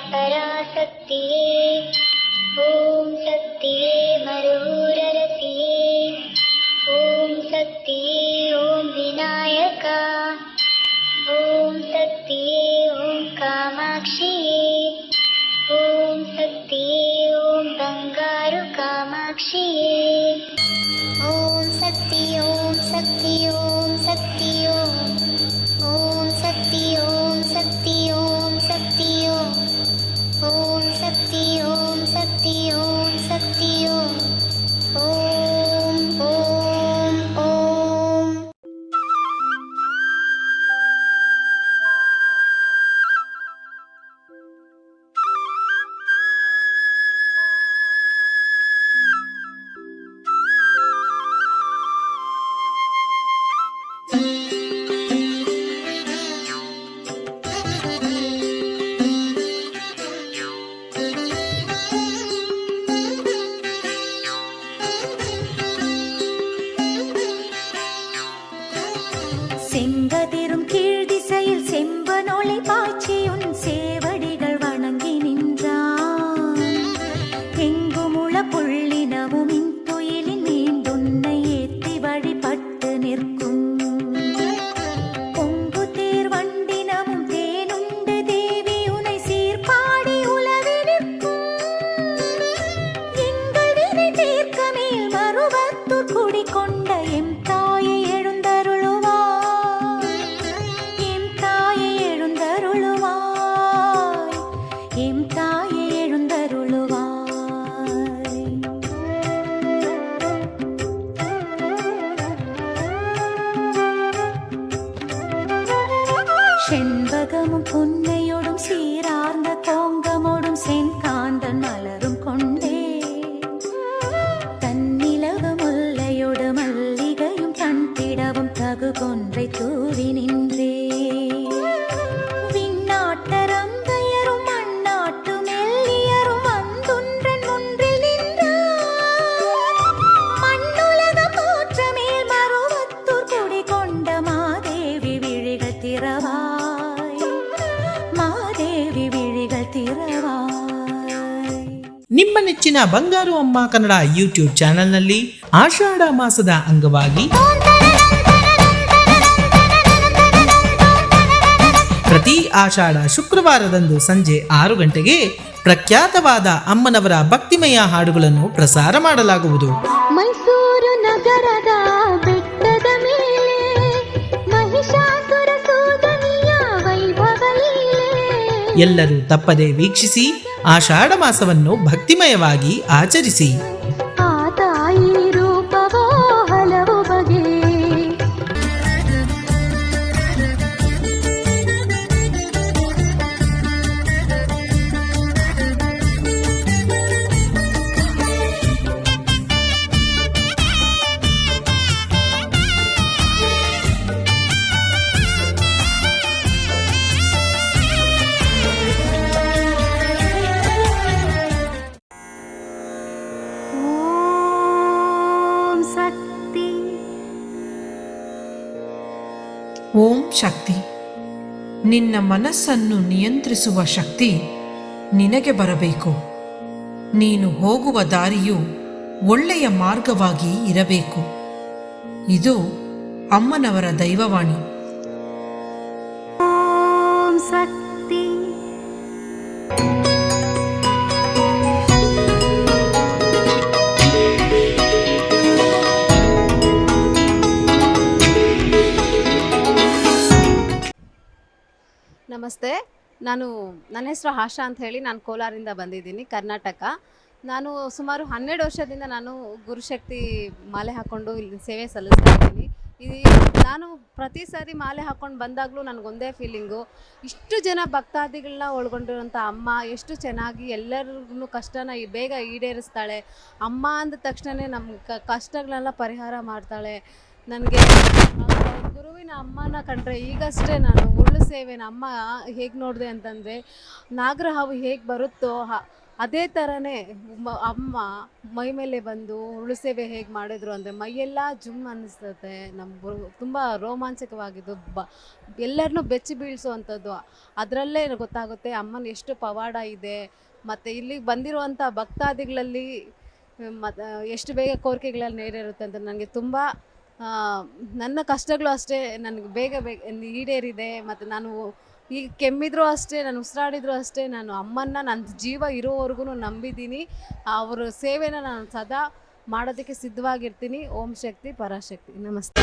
आदिपराशक्तिये ॐ शक्तिये मरुररसिये ॐ शक्तिये ॐ विनायका। ॐ शक्तिये ॐ कामाक्षिये। ॐ शक्तिये ॐ बङ्गारु कामाक्षिये ॐ செங்கதிரும் கீழ் திசையில் செம்பனொளி செண்பகமும் பொன்னையோடும் சீரார் ನಿಮ್ಮ ನೆಚ್ಚಿನ ಬಂಗಾರು ಅಮ್ಮ ಕನ್ನಡ ಯೂಟ್ಯೂಬ್ ಚಾನೆಲ್ನಲ್ಲಿ ಆಷಾಢ ಮಾಸದ ಅಂಗವಾಗಿ ಪ್ರತಿ ಆಷಾಢ ಶುಕ್ರವಾರದಂದು ಸಂಜೆ ಆರು ಗಂಟೆಗೆ ಪ್ರಖ್ಯಾತವಾದ ಅಮ್ಮನವರ ಭಕ್ತಿಮಯ ಹಾಡುಗಳನ್ನು ಪ್ರಸಾರ ಮಾಡಲಾಗುವುದು. ಮೈಸೂರು ನಗರದ ಎಲ್ಲರೂ ತಪ್ಪದೆ ವೀಕ್ಷಿಸಿ ಆಷಾಢ ಮಾಸವನ್ನು ಭಕ್ತಿಮಯವಾಗಿ ಆಚರಿಸಿ. ಶಕ್ತಿ. ನಿನ್ನ ಮನಸ್ಸನ್ನು ನಿಯಂತ್ರಿಸುವ ಶಕ್ತಿ ನಿನಗೆ ಬರಬೇಕು. ನೀನು ಹೋಗುವ ದಾರಿಯು ಒಳ್ಳೆಯ ಮಾರ್ಗವಾಗಿ ಇರಬೇಕು. ಇದು ಅಮ್ಮನವರ ದೈವವಾಣಿ. ನಮಸ್ತೆ. ನಾನು ನನ್ನ ಹೆಸರು ಆಶಾ ಅಂತ ಹೇಳಿ ನಾನು ಕೋಲಾರಿಂದ ಬಂದಿದ್ದೀನಿ, ಕರ್ನಾಟಕ. ನಾನು ಸುಮಾರು ಹನ್ನೆರಡು ವರ್ಷದಿಂದ ನಾನು ಗುರುಶಕ್ತಿ ಮಾಲೆ ಹಾಕ್ಕೊಂಡು ಇಲ್ಲಿ ಸೇವೆ ಸಲ್ಲಿಸ್ತಾ ಇದ್ದೀನಿ. ಇದು ನಾನು ಪ್ರತಿ ಸಾರಿ ಮಾಲೆ ಹಾಕ್ಕೊಂಡು ಬಂದಾಗಲೂ ನನಗೊಂದೇ ಫೀಲಿಂಗು ಇಷ್ಟು ಜನ ಭಕ್ತಾದಿಗಳನ್ನ ಒಳಗೊಂಡಿರುವಂಥ ಅಮ್ಮ, ಎಷ್ಟು ಚೆನ್ನಾಗಿ ಎಲ್ಲರಿಗೂ ಕಷ್ಟನ ಬೇಗ ಈಡೇರಿಸ್ತಾಳೆ. ಅಮ್ಮ ಅಂದ ತಕ್ಷಣವೇ ನಮ್ಮ ಕಷ್ಟಗಳನ್ನೆಲ್ಲ ಪರಿಹಾರ ಮಾಡ್ತಾಳೆ. ನನಗೆ ಗುರುವಿನ ಅಮ್ಮನ ಕಂಡ್ರೆ ಈಗಷ್ಟೇ ನಾನು ಉಳ್ಳು ಸೇವೆನ ಅಮ್ಮ ಹೇಗೆ ನೋಡಿದೆ ಅಂತಂದರೆ ನಾಗರ ಹಾವು ಹೇಗೆ ಬರುತ್ತೋ ಅದೇ ಥರನೇ ಅಮ್ಮ ಮೈ ಮೇಲೆ ಬಂದು ಉಳು ಸೇವೆ ಹೇಗೆ ಮಾಡಿದ್ರು ಅಂದರೆ ಮೈಯೆಲ್ಲ ಜುಮ್ ಅನ್ನಿಸ್ತದೆ. ನಮ್ಮ ತುಂಬ ರೋಮಾಂಚಕವಾಗಿದ್ದು ಬ ಎಲ್ಲರನ್ನೂ ಬೆಚ್ಚಿ ಬೀಳಿಸುವಂಥದ್ದು ಅದರಲ್ಲೇ ಗೊತ್ತಾಗುತ್ತೆ ಅಮ್ಮನ ಎಷ್ಟು ಪವಾಡ ಇದೆ. ಮತ್ತು ಇಲ್ಲಿಗೆ ಬಂದಿರುವಂಥ ಭಕ್ತಾದಿಗಳಲ್ಲಿ ಮತ್ತು ಎಷ್ಟು ಬೇಗ ಕೋರಿಕೆಗಳಲ್ಲಿ ನೇರಿರುತ್ತೆ ಅಂತ ನನಗೆ ತುಂಬ ನನ್ನ ಕಷ್ಟಗಳು ಅಷ್ಟೇ, ನನಗೆ ಬೇಗ ಬೇಗ ಈಡೇರಿದೆ, ಮತ್ತು ನಾನು ಈಗ ಕೆಮ್ಮಿದ್ರು ಅಷ್ಟೇ, ನಾನು ಉಸಿರಾಡಿದ್ರು ಅಷ್ಟೇ, ನಾನು ಅಮ್ಮನ್ನ, ನನ್ನ ಜೀವ ಇರೋವರೆಗೂ ನಂಬಿದ್ದೀನಿ. ಅವರ ಸೇವೆನ ನಾನು ಸದಾ ಮಾಡೋದಕ್ಕೆ ಸಿದ್ಧವಾಗಿರ್ತೀನಿ. ಓಂ ಶಕ್ತಿ, ಪರಾಶಕ್ತಿ. ನಮಸ್ತೆ.